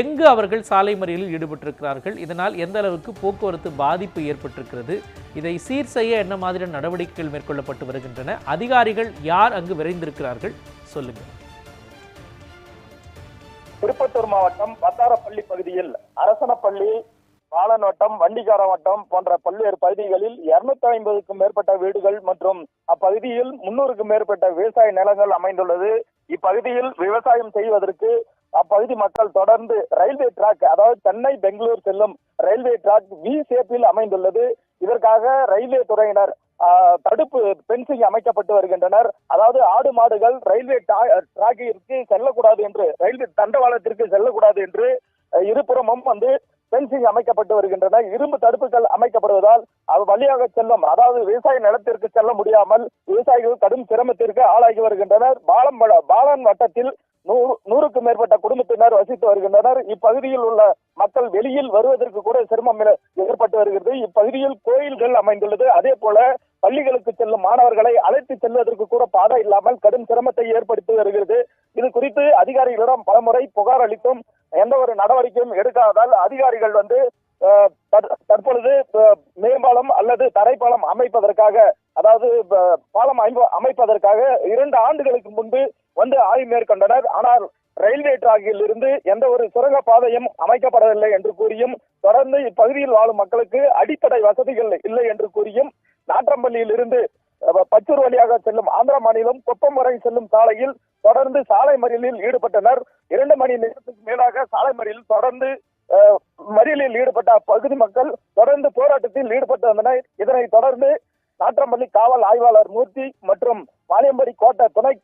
எங்கு அவர்கள் சாலை மறியலில் ஈடுபட்டிருக்கிறார்கள்? இதனால் எந்த அளவுக்கு போக்குவரத்து பாதிப்பு ஏற்பட்டிருக்கிறது? இதை சீர் செய்ய என்ன மாதிரியான நடவடிக்கைகள் மேற்கொள்ளப்பட்டு வருகின்றன? அதிகாரிகள் யார் அங்கு விரைந்திருக்கிறார்கள்? சொல்லுங்கள். திருப்பத்தூர் மாவட்டம் பத்தாரப்பள்ளி பகுதியில் அரசனப்பள்ளி பாலநோட்டம் வண்டிக்கார வட்டம் போன்ற பல்வேறு பகுதிகளில் இருநூத்தி ஐம்பதுக்கும் மேற்பட்ட வீடுகள் மற்றும் அப்பகுதியில் முன்னூறுக்கும் மேற்பட்ட விவசாய நிலங்கள் அமைந்துள்ளது. இப்பகுதியில் விவசாயம் செய்வதற்கு அப்பகுதி மக்கள் தொடர்ந்து ரயில்வே டிராக் அதாவது சென்னை பெங்களூர் செல்லும் ரயில்வே டிராக் வி சேப்பில் அமைந்துள்ளது. இதற்காக ரயில்வே துறையினர் தடுப்பு பென்சிங் அமைக்கப்பட்டு வருகின்றனர். அதாவது ஆடு மாடுகள் ரயில்வே டிராக்கிற்கு செல்லக்கூடாது என்று ரயில்வே தண்டவாளத்திற்கு செல்லக்கூடாது என்று இருபுறமும் வந்து பென்சிங் அமைக்கப்பட்டு வருகின்றன. இரும்பு தடுப்புகள் அமைக்கப்படுவதால் அது வழியாக செல்லும் அதாவது விவசாய நிலத்திற்கு செல்ல முடியாமல் விவசாயிகள் கடும் சிரமத்திற்கு ஆளாகி வருகின்றனர். பாலம் பாலன் வட்டத்தில் நூறு நூறுக்கும் மேற்பட்ட குடும்பத்தினர் வசித்து வருகின்றனர். இப்பகுதியில் உள்ள மக்கள் வெளியில் வருவதற்கு கூட சிரமம் ஏற்பட்டு வருகிறது. இப்பகுதியில் கோயில்கள் அமைந்துள்ளது. அதே போல பள்ளிகளுக்கு செல்லும் மாணவர்களை அழைத்து செல்வதற்கு கூட பாதை இல்லாமல் கடும் சிரமத்தை ஏற்படுத்தி வருகிறது. இது குறித்து அதிகாரிகளிடம் பலமுறை புகார் அளித்தும் எந்த ஒரு நடவடிக்கையும் எடுக்காததால் அதிகாரிகள் வந்து தற்பொழுது மேம்பாலம் அல்லது தரைப்பாலம் அமைப்பதற்காக அதாவது ப- பாலம் அமைப்பதற்காக இரண்டு ஆண்டுகளுக்கு முன்பு வந்து ஆய்வு மேற்கொண்டனர். ஆனால் ரயில்வே டிராக்கில் இருந்து எந்த ஒரு சுரங்க பாதையும் அமைக்கப்படவில்லை என்று கூறியும் தொடர்ந்து இப்பகுதியில் வாழும் மக்களுக்கு அடிப்படை வசதிகள் இல்லை என்று கூறியும் நாற்றம்பள்ளியில் இருந்து பச்சூர் வழியாக செல்லும் ஆந்திர மாநிலம் கொப்பம் வரை செல்லும் சாலையில் தொடர்ந்து சாலை மறியலில் ஈடுபட்டனர். இரண்டு மணி நேரத்துக்கு மேலாக சாலை மறியலில் தொடர்ந்து மறியலில் ஈடுபட்ட அப்பகுதி மக்கள் தொடர்ந்து போராட்டத்தில் ஈடுபட்டு வந்தனர். இதனைத் தொடர்ந்து நாற்றம்பள்ளி காவல் ஆய்வாளர் மூர்த்தி மற்றும் வாணியம்படி கோட்டை துணை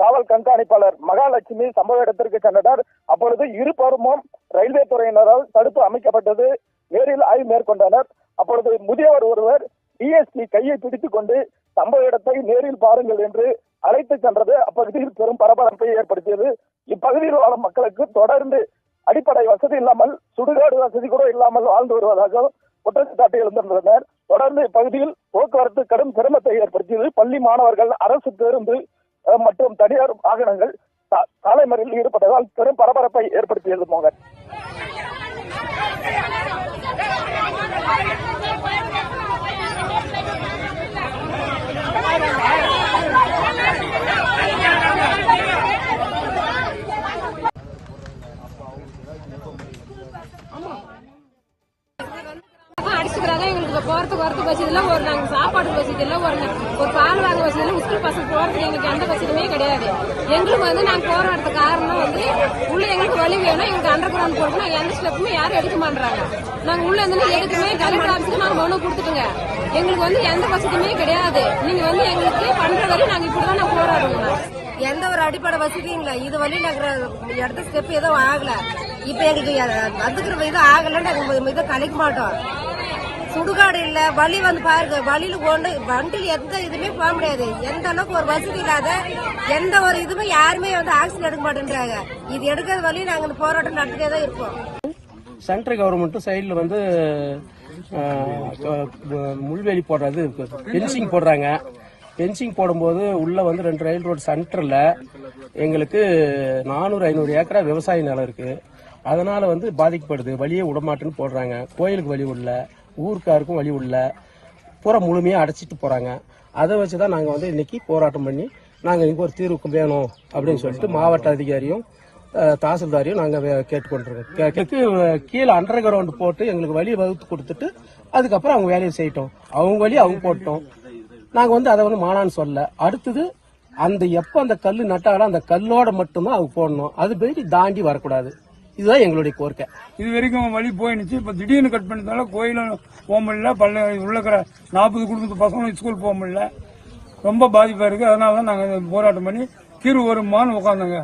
காவல் கண்காணிப்பாளர் மகாலட்சுமி சம்பவ இடத்திற்கு சென்றனர். அப்பொழுது இருபருமும் ரயில்வே துறையினரால் தடுப்பு அமைக்கப்பட்டது. நேரில் ஆய்வு மேற்கொண்டனர். அப்பொழுது முதியவர் ஒருவர் டிஎஸ்பி கையை பிடித்துக் கொண்டு சம்பவ இடத்தை நேரில் பாருங்கள் என்று அழைத்து சென்றது. அப்பகுதியில் பெரும் பரபரப்பை ஏற்படுத்தியது. இப்பகுதியில் வாழும் மக்களுக்கு தொடர்ந்து அடிப்படை வசதி இல்லாமல் சுடுகாடு வசதி கூட இல்லாமல் வாழ்ந்து வருவதாக குற்றச்சாட்டு எழுந்திருந்தனர். தொடர்ந்து இப்பகுதியில் போக்குவரத்து கடும் சிரமத்தை ஏற்படுத்தியது. பள்ளி மாணவர்கள் அரசு பேருந்து மற்றும் தனியார் வாகனங்கள் சாலை மறியலில் ஈடுபட்டதால் பெரும் பரபரப்பை ஏற்படுத்தியது மோகன். அடிச்சுக்கிறாங்க எங்களுக்கு போறதுக்கு வரதுக்கு வசதி ஒரு நாங்க சாப்பாடு வசதி இல்லை ஒரு ஒரு பால் வாங்க வசதி இல்லை ஸ்கூல் பசங்க போறதுக்கு எங்களுக்கு எந்த வசதியுமே கிடையாது. எங்களுக்கு வந்து நாங்க போராடுறதுக்கு காரணம் வந்து உள்ள எங்களுக்கு வழி வேணும். எங்களுக்கு அண்டர் கிரவுண்ட் போறது நாங்க எந்த ஸ்டெப்புமே யாரும் எடுக்க மாட்டாங்க நாங்க உள்ள இருந்து எதுக்குமே கலெக்டர் ஆஃபீஸ்க்கு நாங்க மனு கொடுத்துட்டுங்க எங்களுக்கு வந்து எந்த வசதியுமே கிடையாது. நீங்க வந்து எங்களுக்கு பண்ற வரையும் நாங்க இப்படிதான் நாங்க போராடுவோம் எந்த ஒரு அடிப்படை வசதியும் இல்ல இது வழி நாங்க இடத்த ஸ்டெப் எதுவும் ஆகல. இப்ப எங்களுக்கு வந்துக்கிற இது ஆகலன்னு நாங்க இதை கலைக்க மாட்டோம். சுடுகாடு இல்ல வழி வந்து பாருங்க வழியில கொண்டு வண்டியில் எந்த இதுவுமே போக முடியாது. எந்த அளவுக்கு ஒரு வசதி இல்லாத எந்த ஒரு இதுவுமே யாருமே வந்து ஆக்சிடென்ட் எடுக்க மாட்டேன்றாங்க. இது எடுக்கிற வழி நாங்க இந்த போராட்டம் நடத்திட்டே தான் இருப்போம் சென்ட்ரல் கவர்மெண்ட்டும் சைடில் வந்து அஹ், முள்வேலி போடுறது பென்சிங் போடுறாங்க. பென்சிங் போடும்போது உள்ள வந்து ரெண்டு ரயில் ரோடு சென்டரில் எங்களுக்கு நானூறு ஐநூறு ஏக்கரா விவசாய நிலம் இருக்குது அதனால் வந்து பாதிக்கப்படுது. வழியே விடமாட்டேன்னு போடுறாங்க. கோயிலுக்கு வழி உள்ள ஊருக்காருக்கும் வழி உள்ள பூரா முழுமையாக அடைச்சிட்டு போகிறாங்க அதை வச்சு தான் நாங்கள் வந்து இன்றைக்கி போராட்டம் பண்ணி நாங்கள் இன்றைக்கி ஒரு தீர்வுக்கு வேணும் அப்படின்னு சொல்லிட்டு மாவட்ட அதிகாரியும் தாசில்தாரியும் தாசில்தாரையும் நாங்கள் கேட்டுக்கொண்டிருக்கோம். கீழே அண்டர் கிரவுண்ட் போட்டு எங்களுக்கு வழி வகுத்து கொடுத்துட்டு அதுக்கப்புறம் அவங்க வேலையை செய்யிட்டோம். அவங்க வழி அவங்க போட்டோம். நாங்கள் வந்து அதை வந்து மானான்னு சொல்ல அடுத்தது அந்த எப்போ அந்த கல் நட்டாலும் அந்த கல்லோட மட்டும்தான் அவங்க போடணும். அது போயிட்டு தாண்டி வரக்கூடாது. இதுதான் எங்களுடைய கோரிக்கை. இது வரைக்கும் வழி போயிடுச்சு. இப்போ திடீர்னு கட் பண்ணதால கோயிலும் போக முடியல. பல்ல உள்ள இருக்கிற நாற்பது குடும்பத்து பசங்களும் ஸ்கூல் போக முடியல. ரொம்ப பாதிப்பாக இருக்குது அதனால தான் நாங்கள் போராட்டம் பண்ணி தீர்வு வருமான்னு உட்காந்தோங்க